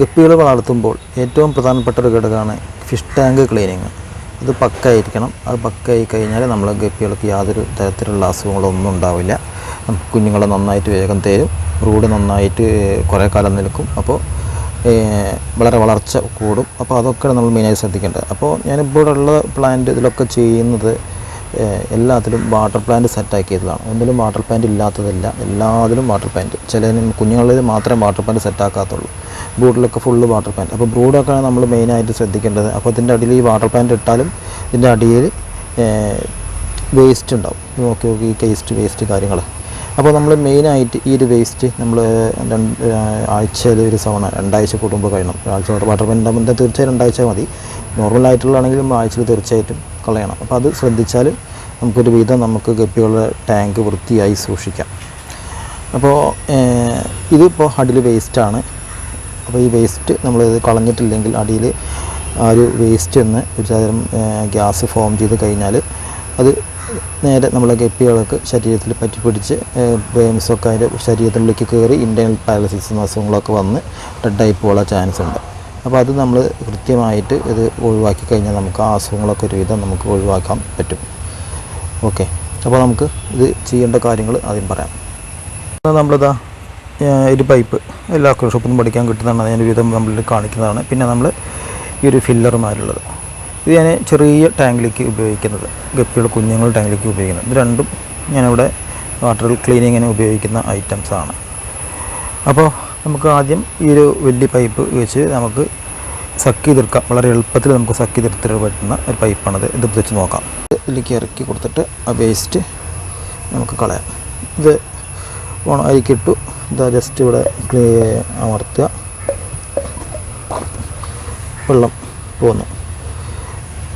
ഗപ്പികൾ വളർത്തുമ്പോൾ ഏറ്റവും പ്രധാനപ്പെട്ട ഒരു ഘടകമാണ് ഫിഷ് ടാങ്ക് ക്ലീനിങ് ഇത് പക്കായിരിക്കണം. അത് പക്കായി കഴിഞ്ഞാൽ നമ്മൾ ഗപ്പികൾക്ക് യാതൊരു തരത്തിലുള്ള അസുഖങ്ങളൊന്നും ഉണ്ടാവില്ല. കുഞ്ഞുങ്ങളെ നന്നായിട്ട് വേഗം തരും. റൂഡ് നന്നായിട്ട് കുറേ കാലം നിൽക്കും. അപ്പോൾ വളരെ വളർച്ച കൂടും. അപ്പോൾ അതൊക്കെ നമ്മൾ മെയിനായി ശ്രദ്ധിക്കേണ്ടത്. അപ്പോൾ ഉള്ള പ്ലാന്റ് ഇതിലൊക്കെ ചെയ്യുന്നത് എല്ലാത്തിലും വാട്ടർ പ്ലാന്റ് സെറ്റാക്കിയതാണ് ഒന്നിലും വാട്ടർ പ്ലാന്റ് ഇല്ലാത്തതല്ല. എല്ലാത്തിലും വാട്ടർ പ്ലാന്റ് ചില കുഞ്ഞുങ്ങളിൽ മാത്രമേ വാട്ടർ പ്ലാന്റ് സെറ്റാക്കാത്തുള്ളൂ ബ്രൂഡിലൊക്കെ ഫുള്ള് വാട്ടർ പ്ലാന്റ് അപ്പോൾ ബ്രൂഡൊക്കെയാണ് നമ്മൾ മെയിനായിട്ട് ശ്രദ്ധിക്കേണ്ടത്. അപ്പോൾ ഇതിന്റെ അടിയിൽ ഈ വാട്ടർ പ്ലാന്റ് ഇട്ടാലും ഇതിന്റെ അടിയിൽ വേസ്റ്റ് ഉണ്ടാവും. നോക്കി നോക്കി ഈ കേസ്റ്റ് വേസ്റ്റ് കാര്യങ്ങൾ അപ്പോൾ നമ്മൾ മെയിനായിട്ട് ഈ ഒരു വേസ്റ്റ് നമ്മൾ രണ്ട് ആഴ്ചയിൽ ഒരു തവണ രണ്ടാഴ്ച കൂടുമ്പോൾ കഴിയണം. ആഴ്ച വാട്ടർ പ്ലാന്റ് ഉണ്ടാകുമ്പോൾ തീർച്ചയായും രണ്ടാഴ്ച മതി. നോർമൽ ആയിട്ടുള്ളതാണെങ്കിലും ആഴ്ചയിൽ തീർച്ചയായിട്ടും. കളയണം. അപ്പോൾ അത് ശ്രദ്ധിച്ചാൽ നമുക്കൊരു വിധം നമുക്ക് ഗപ്പികളുടെ ടാങ്ക് വൃത്തിയായി സൂക്ഷിക്കാം. അപ്പോൾ ഇതിപ്പോൾ അടിയിൽ വേസ്റ്റാണ്. അപ്പോൾ ഈ വേസ്റ്റ് നമ്മൾ ഇത് കളഞ്ഞിട്ടില്ലെങ്കിൽ അടിയിൽ ആ ഒരു വേസ്റ്റ് എന്ന് ഒരു തരം ഗ്യാസ് ഫോം ചെയ്ത് കഴിഞ്ഞാൽ അത് നേരെ നമ്മളെ ഗപ്പികൾക്ക് ശരീരത്തിൽ പറ്റി പിടിച്ച് ബേംസൊക്കെ അതിന്റെ ശരീരത്തിലേക്ക് കയറി ഇന്റേണൽ പാരലസിസ് അസുഖങ്ങളൊക്കെ വന്ന് ഡെഡായി പോകാനുള്ള ചാൻസ് ഉണ്ട് അപ്പോൾ അത് നമ്മൾ കൃത്യമായിട്ട് ഇത് ഒഴിവാക്കി കഴിഞ്ഞാൽ നമുക്ക് ആ അസുഖങ്ങളൊക്കെ ഒരുവിധം നമുക്ക് ഒഴിവാക്കാൻ പറ്റും. ഓക്കെ. അപ്പോൾ നമുക്ക് ഇത് ചെയ്യേണ്ട കാര്യങ്ങൾ ആദ്യം പറയാം. നമ്മളിതാ ഒരു പൈപ്പ് എല്ലാ ഷോപ്പിൽ നിന്നും പഠിക്കാൻ കിട്ടുന്നതാണ്. അതിന്റെ വിധം നമ്മൾ കാണിക്കുന്നതാണ്. പിന്നെ നമ്മൾ ഈ ഒരു ഫില്ലർമാരുള്ളത്. ഇത് ഞാൻ ചെറിയ ടാങ്കിലേക്ക് ഉപയോഗിക്കുന്നത്. ഗപ്പികൾ കുഞ്ഞുങ്ങൾ ടാങ്കിലേക്ക് ഉപയോഗിക്കുന്നത്. ഇത് രണ്ടും ഞാനിവിടെ വാട്ടർ ക്ലീനിങ്ങിന് ഉപയോഗിക്കുന്ന ഐറ്റംസാണ്. അപ്പോൾ നമുക്ക് ആദ്യം ഈ ഒരു വലിയ പൈപ്പ് വെച്ച് നമുക്ക് സക്ക് ചെയ്തെടുക്കാം. വളരെ എളുപ്പത്തിൽ നമുക്ക് സക്ക് ചെയ്തെടുത്തിട്ട് പറ്റുന്ന ഒരു പൈപ്പാണത്. ഇത് വെച്ച് നോക്കാം. ഇതിലേക്ക് ഇറക്കി കൊടുത്തിട്ട് ആ വേസ്റ്റ് നമുക്ക് കളയാം. ഇത് ഓണം അരിക്കിട്ടു ഇതാ ജസ്റ്റ് ഇവിടെ ക്ലീ അമർത്തുക. വെള്ളം പോന്നു.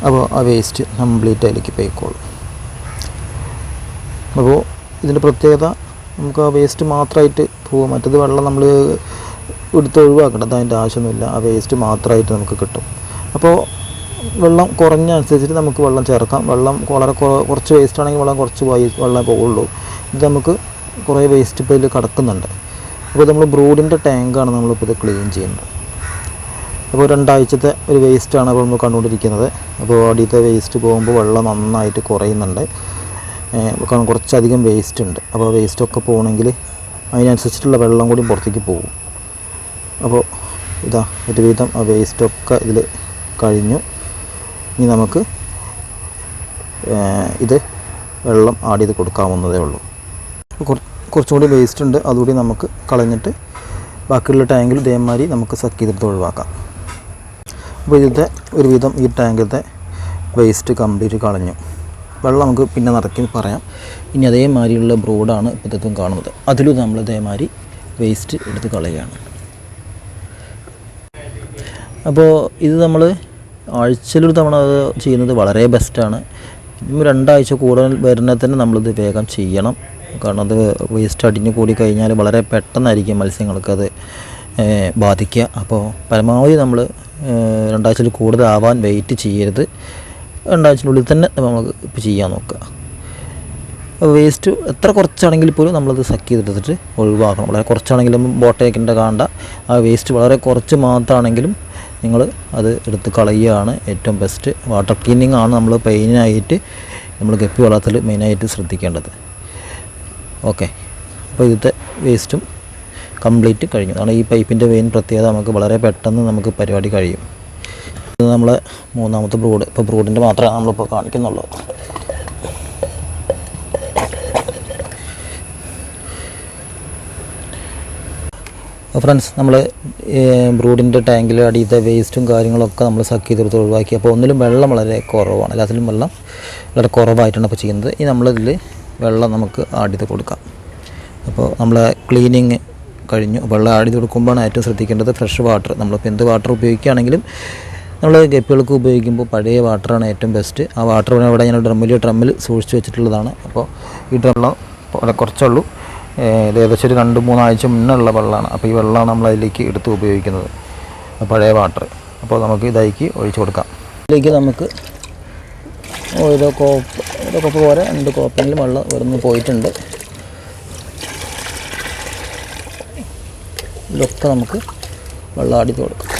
അപ്പോൾ ആ വേസ്റ്റ് കംപ്ലീറ്റ് അതിലേക്ക് പോയിക്കോളും. അപ്പോൾ ഇതിന്റെ പ്രത്യേകത നമുക്ക് ആ വേസ്റ്റ് മാത്രമായിട്ട് പോകും മറ്റത് വെള്ളം നമ്മൾ എടുത്ത് ഒഴിവാക്കണം. അതിന്റെ ആവശ്യമൊന്നുമില്ല. ആ വേസ്റ്റ് മാത്രമായിട്ട് നമുക്ക് കിട്ടും. അപ്പോൾ വെള്ളം കുറഞ്ഞ അനുസരിച്ചിട്ട് നമുക്ക് വെള്ളം ചേർക്കാം. വെള്ളം വളരെ കുറ- കുറച്ച് വേസ്റ്റ് ആണെങ്കിൽ വെള്ളം കുറച്ച് വെള്ളം പോകുള്ളൂ ഇത് നമുക്ക് കുറേ വേസ്റ്റ് ഇപ്പോൾ ഇതിൽ കിടക്കുന്നുണ്ട്. അപ്പോൾ നമ്മൾ ബ്രൂഡിന്റെ ടാങ്കാണ് നമ്മളിപ്പോൾ ഇത് ക്ലീൻ ചെയ്യുന്നത്. അപ്പോൾ രണ്ടാഴ്ചത്തെ ഒരു വേസ്റ്റാണ് അപ്പോൾ നമ്മൾ കണ്ടുകൊണ്ടിരിക്കുന്നത്. അപ്പോൾ അടിയത്തെ വേസ്റ്റ് പോകുമ്പോൾ വെള്ളം നന്നായിട്ട് കുറയുന്നുണ്ട്. കുറച്ചധികം വേസ്റ്റ് ഉണ്ട്. അപ്പോൾ വേസ്റ്റൊക്കെ പോകണമെങ്കിൽ അതിനനുസരിച്ചിട്ടുള്ള വെള്ളം കൂടി പുറത്തേക്ക് പോകും. അപ്പോൾ ഇതാ ഒരുവിധം ആ വേസ്റ്റൊക്കെ ഇതിൽ കഴിഞ്ഞു. ഇനി നമുക്ക് ഇത് വെള്ളം ആഡ് ചെയ്ത് കൊടുക്കാവുന്നതേ ഉള്ളൂ. കുറച്ചും കൂടി വേസ്റ്റ് ഉണ്ട് അതുകൂടി നമുക്ക് കളഞ്ഞിട്ട് ബാക്കിയുള്ള ടാങ്കിൽ ഇതേമാതിരി നമുക്ക് സക്ക് ചെയ്തെടുത്ത് ഒഴിവാക്കാം. അപ്പോൾ ഇതിന്റെ ഒരുവിധം ഈ ടാങ്കിലത്തെ വേസ്റ്റ് കംപ്ലീറ്റ് കളഞ്ഞു. വെള്ളം നമുക്ക് പിന്നെ നിറക്കി പറയാം. ഇനി അതേമാതിരിയുള്ള ബ്രോഡാണ് ഇപ്പോഴത്തേക്കും കാണുന്നത്. അതിലും നമ്മൾ ഇതേമാതിരി വേസ്റ്റ് എടുത്ത് കളയുകയാണ്. അപ്പോൾ ഇത് നമ്മൾ ആഴ്ചയിലൊരു തവണ അത് ചെയ്യുന്നത് വളരെ ബെസ്റ്റാണ് ഇനി രണ്ടാഴ്ച കൂടുതൽ വരുന്നത് തന്നെ നമ്മളിത് വേഗം ചെയ്യണം. കാരണം അത് വേസ്റ്റ് അടിഞ്ഞു കൂടി കഴിഞ്ഞാൽ വളരെ പെട്ടെന്നായിരിക്കും മത്സ്യങ്ങൾക്കത് അത് ബാധിക്കുക. അപ്പോൾ പരമാവധി നമ്മൾ രണ്ടാഴ്ചയിൽ കൂടുതലാവാൻ വെയിറ്റ് ചെയ്യരുത്. രണ്ടാഴ്ചനുള്ളിൽ തന്നെ നമുക്ക് ഇപ്പോൾ ചെയ്യാൻ നോക്കുക. വേസ്റ്റ് എത്ര കുറച്ചാണെങ്കിൽ പോലും നമ്മളത് സക്ക് ചെയ്തെടുത്തിട്ട് ഒഴിവാക്കണം. വളരെ കുറച്ചാണെങ്കിലും ബോട്ടേക്കിന്റെ കാണ്ട ആ വേസ്റ്റ് വളരെ കുറച്ച് മാത്രമാണെങ്കിലും നിങ്ങൾ അത് എടുത്ത് കളയുകയാണ് ഏറ്റവും ബെസ്റ്റ് വാട്ടർ ക്ലീനിങ് ആണ് നമ്മൾ പെയിനായിട്ട് നമ്മൾ ഗപ്പി വളർത്തൽ മെയിനായിട്ട് ശ്രദ്ധിക്കേണ്ടത്. ഓക്കെ അപ്പോൾ ഇതിന്റെ വേസ്റ്റും കംപ്ലീറ്റ് കഴിഞ്ഞു. അതാണ് ഈ പൈപ്പിന്റെ മെയിൻ പ്രത്യേകത. നമുക്ക് വളരെ പെട്ടെന്ന് നമുക്ക് പരിപാടി കഴിയും. ഇത് നമ്മളെ മൂന്നാമത്തെ ബ്രൂഡ് ഇപ്പോൾ ബ്രൂഡിന്റെ മാത്രമേ നമ്മളിപ്പോൾ കാണിക്കുന്നുള്ളൂ. അപ്പോൾ ഫ്രണ്ട്സ് നമ്മൾ ബ്രൂഡിന്റെ ടാങ്കിൽ അടിയത്തെ വേസ്റ്റും കാര്യങ്ങളൊക്കെ നമ്മൾ സക്ക് ചെയ്തെടുത്ത് ഒഴിവാക്കി. അപ്പോൾ ഒന്നിലും വെള്ളം വളരെ കുറവാണ്. എല്ലാത്തിലും വെള്ളം വളരെ കുറവായിട്ടാണ് ഇപ്പോൾ ചെയ്യുന്നത്. ഇനി നമ്മളിതിൽ വെള്ളം നമുക്ക് ആഡ് ചെയ്ത് കൊടുക്കാം. അപ്പോൾ നമ്മൾ ക്ലീനിങ് കഴിഞ്ഞു. വെള്ളം ആഡ് ചെയ്ത് കൊടുക്കുമ്പോഴാണ് ഏറ്റവും ശ്രദ്ധിക്കേണ്ടത് ഫ്രഷ് വാട്ടർ നമ്മളിപ്പോൾ എന്ത് വാട്ടർ ഉപയോഗിക്കുകയാണെങ്കിലും നമ്മൾ ഗപ്പികൾക്ക് ഉപയോഗിക്കുമ്പോൾ പഴയ വാട്ടറാണ് ഏറ്റവും ബെസ്റ്റ് ആ വാട്ടർ ഇവിടെ ഞാൻ ഡ്രമ്മിൽ ഡ്രമ്മിൽ സൂക്ഷിച്ച് വെച്ചിട്ടുള്ളതാണ്. അപ്പോൾ ഈ വളരെ കുറച്ചുള്ളൂ. ഇത് ഏകദേശം ഒരു രണ്ട് മൂന്നാഴ്ച മുന്നേ ഉള്ള വെള്ളമാണ്. അപ്പോൾ ഈ വെള്ളമാണ് നമ്മൾ അതിലേക്ക് എടുത്ത് ഉപയോഗിക്കുന്നത്. പഴയ വാട്ടർ അപ്പോൾ നമുക്ക് ഇതായിക്ക് ഒഴിച്ചു കൊടുക്കാം. ഇതിലേക്ക് നമുക്ക് ഓരോ കോപ്പ് ഓരോ കോപ്പ് പോലെ രണ്ട് കോപ്പെങ്കിലും വെള്ളം വരുന്നു പോയിട്ടുണ്ട്. ഇതൊക്കെ നമുക്ക് വെള്ളം അടിച്ച് കൊടുക്കാം.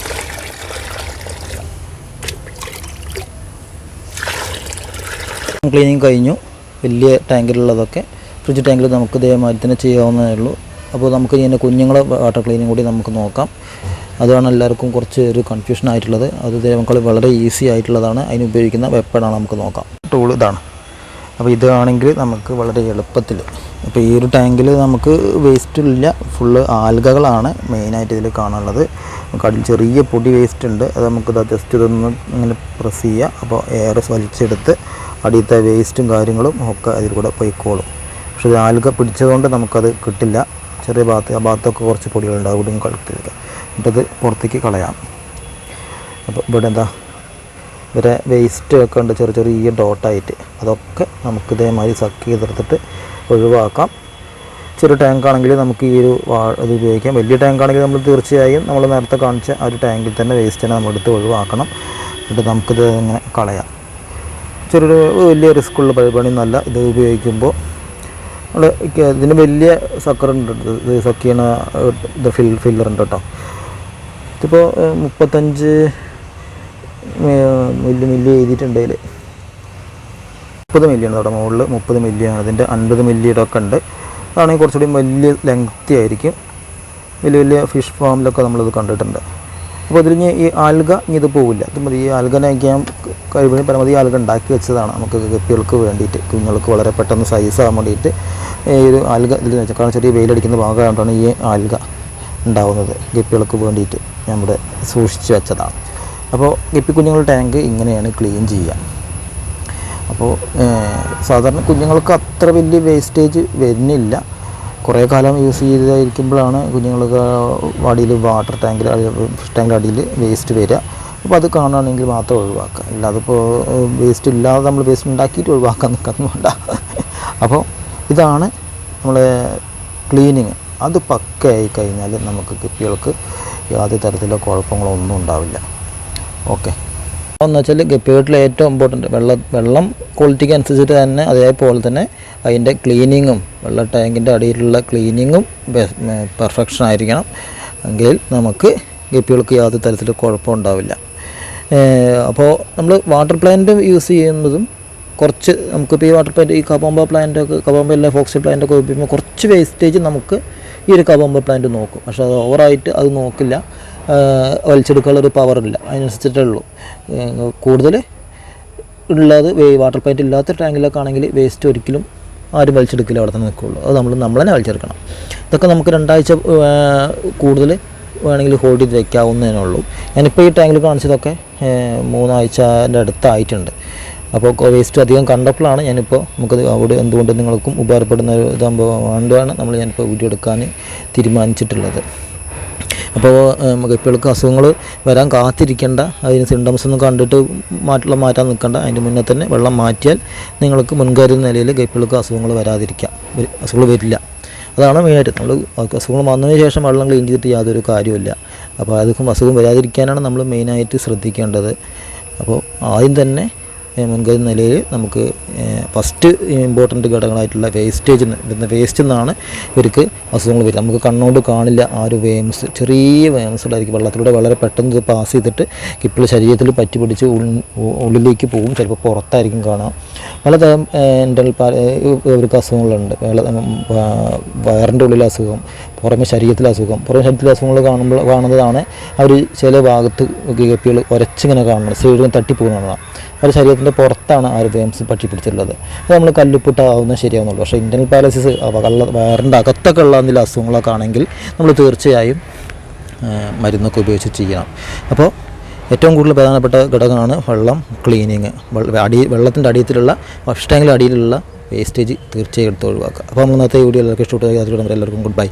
ക്ലീനിങ് കഴിഞ്ഞു. വലിയ ടാങ്കിലുള്ളതൊക്കെ. ഫ്രിഡ്ജ് ടാങ്കിൽ നമുക്ക് ഇതേമാതിരി തന്നെ ചെയ്യാവുന്നതേ ഉള്ളൂ. അപ്പോൾ നമുക്ക് ഇതിന്റെ കുഞ്ഞുങ്ങളെ വാട്ടർ ക്ലീനിങ് കൂടി നമുക്ക് നോക്കാം. അതാണ് എല്ലാവർക്കും കുറച്ച് ഒരു കൺഫ്യൂഷൻ ആയിട്ടുള്ളത്. അത് നമുക്ക് വളരെ ഈസി ആയിട്ടുള്ളതാണ്. അതിന് ഉപയോഗിക്കുന്ന വെപ്പണാണ് നമുക്ക് നോക്കാം. ടൂൾ ഇതാണ്. അപ്പോൾ ഇതാണെങ്കിൽ നമുക്ക് വളരെ എളുപ്പത്തിൽ. അപ്പോൾ ഈ ഒരു ടാങ്കിൽ നമുക്ക് വേസ്റ്റ് ഇല്ല. ഫുള്ള് ആൽഗകളാണ് മെയിനായിട്ട് ഇതിൽ കാണാനുള്ളത്. അതിൽ ചെറിയ പൊടി വേസ്റ്റ് ഉണ്ട്. അത് നമുക്കിത് ജസ്റ്റ് ഇതൊന്ന് ഇങ്ങനെ പ്രസ് ചെയ്യുക. അപ്പോൾ എയർ വലിച്ചെടുത്ത് അടിയത്തെ വേസ്റ്റും കാര്യങ്ങളും ഒക്കെ അതിൽ കൂടെ പൊയ്ക്കോളും. പക്ഷേ ഇത് ആൽഗ പിടിച്ചതുകൊണ്ട് നമുക്കത് കിട്ടില്ല. ചെറിയ ഭാഗത്ത് ആ ഭാഗത്തൊക്കെ കുറച്ച് പൊടികളുണ്ട് അതുകൊണ്ട് കളത്തിരിക്കുക എന്നിട്ടത് പുറത്തേക്ക് കളയാം. അപ്പോൾ ഇവിടെ എന്താ ഇവരെ വേസ്റ്റ് ഒക്കെ ഉണ്ട് ചെറിയ ചെറിയ ഡോട്ടായിട്ട് അതൊക്കെ നമുക്ക് ഇതേമാതിരി സക്ക് ചെയ്തെടുത്തിട്ട് ഒഴിവാക്കാം. ചെറിയ ടാങ്ക് ആണെങ്കിൽ നമുക്ക് ഈ ഒരു വാ ഇത് ഉപയോഗിക്കാം. വലിയ ടാങ്ക് ആണെങ്കിൽ നമ്മൾ തീർച്ചയായും നമ്മൾ നേരത്തെ കാണിച്ച ആ ഒരു ടാങ്കിൽ തന്നെ വേസ്റ്റ് തന്നെ നമ്മളെടുത്ത് ഒഴിവാക്കണം. എന്നിട്ട് നമുക്കിത് ഇങ്ങനെ കളയാം. ചെറിയൊരു വലിയ റിസ്ക്കുള്ള പരിപാടി നല്ല ഇത് ഉപയോഗിക്കുമ്പോൾ നമ്മൾ ഇതിന് വലിയ സക്കറുണ്ട് ഇത് സക്ക് ചെയ്യണ ഇത് ഫിൽ ഫില്ലർ ഉണ്ട് കേട്ടോ. ഇതിപ്പോൾ മുപ്പത്തഞ്ച് മില്ലി മില്ലി എഴുതിയിട്ടുണ്ട് ഇതിൽ മുപ്പത് മില്ലിയാണ് അവിടെ മുകളിൽ മുപ്പത് മില്ലിയാണ് അതിന്റെ അൻപത് മില്ലിയുടെ ഒക്കെ ഉണ്ട്. അതാണെങ്കിൽ കുറച്ചുകൂടി വലിയ ലെങ്തി ആയിരിക്കും. വലിയ വലിയ ഫിഷ് ഫാമിലൊക്കെ നമ്മളിത് കണ്ടിട്ടുണ്ട്. അപ്പോൾ ഇതിൽ ഈ ആൽഗ ഇനി ഇത് പോവില്ല. ഇത് മതി ഈ ആൽഗ ഞാൻ കഴിവിന് പരമാവധി ആൽഗ ഉണ്ടാക്കി വെച്ചതാണ്. നമുക്ക് ഗപ്പികൾക്ക് വേണ്ടിയിട്ട് കുഞ്ഞുങ്ങൾക്ക് വളരെ പെട്ടെന്ന് സൈസ് ആകാൻ വേണ്ടിയിട്ട് ഈ ഒരു ആൽഗ ഇതിൽ വെച്ചാൽ കാരണം ചെറിയ വെയിലടിക്കുന്ന ഭാഗമായിട്ടാണ് ഈ ആൽഗ ഉണ്ടാവുന്നത്. ഗപ്പികൾക്ക് വേണ്ടിയിട്ട് നമ്മുടെ സൂക്ഷിച്ച് വെച്ചതാണ്. അപ്പോൾ ഗപ്പി കുഞ്ഞുങ്ങളുടെ ടാങ്ക് ഇങ്ങനെയാണ് ക്ലീൻ ചെയ്യുക. അപ്പോൾ സാധാരണ കുഞ്ഞുങ്ങൾക്ക് അത്ര വലിയ വേസ്റ്റേജ് വരുന്നില്ല. കുറേ കാലം യൂസ് ചെയ്തായിരിക്കുമ്പോഴാണ് കുഞ്ഞുങ്ങൾക്ക് അടിയിൽ വാട്ടർ ടാങ്കിൽ ഫിഷ് ടാങ്കിന്റെ അടിയിൽ വേസ്റ്റ് വരിക. അപ്പോൾ അത് കാണുകയാണെങ്കിൽ മാത്രം ഒഴിവാക്കുക. അല്ലാതെ ഇപ്പോൾ വേസ്റ്റ് ഇല്ലാതെ നമ്മൾ വേസ്റ്റ് ഉണ്ടാക്കിയിട്ട് ഒഴിവാക്കാൻ നിൽക്കാൻ വേണ്ട. അപ്പോൾ ഇതാണ് നമ്മൾ ക്ലീനിങ്. അത് പക്കയായി കഴിഞ്ഞാൽ നമുക്ക് കുട്ടികൾക്ക് യാതൊരു തരത്തിലുള്ള കുഴപ്പങ്ങളോ ഒന്നും ഉണ്ടാവില്ല. ഓക്കെ. എന്ന് വെച്ചാൽ ഗപ്പികളിലെ ഏറ്റവും ഇമ്പോർട്ടന്റ് വെള്ളം വെള്ളം ക്വാളിറ്റിക്ക് അനുസരിച്ചിട്ട് തന്നെ അതേപോലെ തന്നെ അതിന്റെ ക്ലീനിങ്ങും വെള്ള ടാങ്കിന്റെ അടിയിലുള്ള ക്ലീനിങ്ങും പെർഫെക്ഷൻ ആയിരിക്കണം. എങ്കിൽ നമുക്ക് ഗപ്പികൾക്ക് യാതൊരു തരത്തിൽ കുഴപ്പമുണ്ടാവില്ല. അപ്പോൾ നമ്മൾ വാട്ടർ പ്ലാന്റ് യൂസ് ചെയ്യുന്നതും കുറച്ച് നമുക്കിപ്പോൾ ഈ വാട്ടർ പ്ലാന്റ് ഈ കബോമ്പ പ്ലാന്റ് ഒക്കെ കബോമ്പ അല്ല ഫോക്സി പ്ലാന്റ് ഒക്കെ ഉപയോഗിക്കുമ്പോൾ കുറച്ച് വേസ്റ്റേജ് നമുക്ക് ഈ ഒരു കബോമ്പ പ്ലാന്റ് നോക്കും. പക്ഷേ അത് ഓവറായിട്ട് അത് നോക്കില്ല. വലിച്ചെടുക്കാനുള്ള ഒരു പവറില്ല അതിനനുസരിച്ചിട്ടേ ഉള്ളൂ. കൂടുതൽ ഉള്ളത് വാട്ടർ പ്ലാന്റ് ഇല്ലാത്ത ടാങ്കിലൊക്കെ ആണെങ്കിൽ വേസ്റ്റ് ഒരിക്കലും ആരും വലിച്ചെടുക്കില്ല അവിടെ തന്നെ നിൽക്കുകയുള്ളൂ അത് നമ്മൾ നമ്മൾ തന്നെ വലിച്ചെടുക്കണം. ഇതൊക്കെ നമുക്ക് രണ്ടാഴ്ച കൂടുതൽ വേണമെങ്കിൽ ഹോൾഡ് ചെയ്ത് വെക്കാവുന്നതിനേ ഉള്ളൂ. ഞാനിപ്പോൾ ഈ ടാങ്കിൽ കാണിച്ചതൊക്കെ മൂന്നാഴ്ചന്റെ അടുത്തായിട്ടുണ്ട്. അപ്പോൾ വേസ്റ്റ് അധികം കണ്ടപ്പോഴാണ് ഞാനിപ്പോൾ നമുക്കത് അവിടെ എന്തുകൊണ്ട് നിങ്ങൾക്കും ഉപകാരപ്പെടുന്ന ഒരു ഇതാകുമ്പോൾ വേണ്ടതാണ് നമ്മൾ ഞാനിപ്പോൾ വീഡിയോ എടുക്കാൻ തീരുമാനിച്ചിട്ടുള്ളത്. അപ്പോൾ ഗപ്പികൾക്ക് അസുഖങ്ങൾ വരാൻ കാത്തിരിക്കേണ്ട അതിന് സിംറ്റംസ് ഒന്നും കണ്ടിട്ട് മാറ്റുള്ള മാറ്റാൻ നിൽക്കേണ്ട. അതിന്റെ മുന്നേ തന്നെ വെള്ളം മാറ്റിയാൽ നിങ്ങൾക്ക് മുൻകരുതൽ നിലയിൽ ഗപ്പികൾക്ക് അസുഖങ്ങൾ വരാതിരിക്കാം. അസുഖങ്ങൾ വരില്ല. അതാണ് മെയിനായിട്ട് നമ്മൾ അസുഖങ്ങൾ വന്നതിന് ശേഷം വെള്ളം ക്ലീൻ ചെയ്തിട്ട് യാതൊരു കാര്യമില്ല അപ്പോൾ അതൊക്കെ അസുഖം വരാതിരിക്കാനാണ് നമ്മൾ മെയിനായിട്ട് ശ്രദ്ധിക്കേണ്ടത്. അപ്പോൾ ആദ്യം തന്നെ മുൻകരുതൽ നിലയിൽ നമുക്ക് ഫസ്റ്റ് ഇമ്പോർട്ടന്റ് ഘടകങ്ങളായിട്ടുള്ള വേസ്റ്റേജ് വരുന്ന വേസ്റ്റ് നിന്നാണ് ഇവർക്ക് അസുഖങ്ങൾ വരിക. നമുക്ക് കണ്ണുകൊണ്ട് കാണില്ല ആ ഒരു വേംസ് ചെറിയ വേംസുകളായിരിക്കും വെള്ളത്തിലൂടെ വളരെ പെട്ടെന്ന് പാസ് ചെയ്തിട്ട് കിപ്പിൾ ശരീരത്തിൽ പറ്റി പിടിച്ച് ഉള്ളിലേക്ക് പോകും. ചിലപ്പോൾ പുറത്തായിരിക്കും കാണാം. പലതരം ഇന്റർണൽ ഇവർക്ക് അസുഖങ്ങളുണ്ട്. വയറിന്റെ ഉള്ളിലെ അസുഖം പുറമെ ശരീരത്തിലെ അസുഖം പുറമെ ശരീരത്തിലെ അസുഖങ്ങൾ കാണുമ്പോൾ കാണുന്നതാണ് അവർ ചില ഭാഗത്ത് ഗപ്പികൾ ഒരച്ചിങ്ങനെ കാണുന്നത് സൈഡിൽ തട്ടിപ്പോകുന്നതാണ്. അവർ ശരീരത്തിന്റെ പുറത്താണ് ആ വേംസ് പറ്റി പിടിച്ചിട്ടുള്ളത് അത് നമ്മൾ കല്ലുപ്പിട്ടാവുന്ന ശരിയാവുന്നുള്ളൂ. പക്ഷേ ഇന്റർണൽ പാലസിസ് കള്ള വയറിന്റെ അകത്തൊക്കെ ഉള്ള എന്തെങ്കിലും അസുഖങ്ങളൊക്കെ ആണെങ്കിൽ നമ്മൾ തീർച്ചയായും മരുന്നൊക്കെ ഉപയോഗിച്ച് ചെയ്യണം. അപ്പോൾ ഏറ്റവും കൂടുതൽ പ്രധാനപ്പെട്ട ഘടകമാണ് വെള്ളം ക്ലീനിങ്. അടി വെള്ളത്തിന്റെ അടിയത്തിലുള്ള ഫസ്റ്റ് ടാങ്കിന്റെ അടിയിലുള്ള വേസ്റ്റേജ് തീർച്ചയായും എടുത്ത് ഒഴിവാക്കുക. അപ്പോൾ നമ്മൾ ഇന്നത്തെ വീഡിയോ എല്ലാവർക്കും ഇഷ്ടപ്പെട്ടു. എല്ലാവർക്കും ഗുഡ് ബൈ.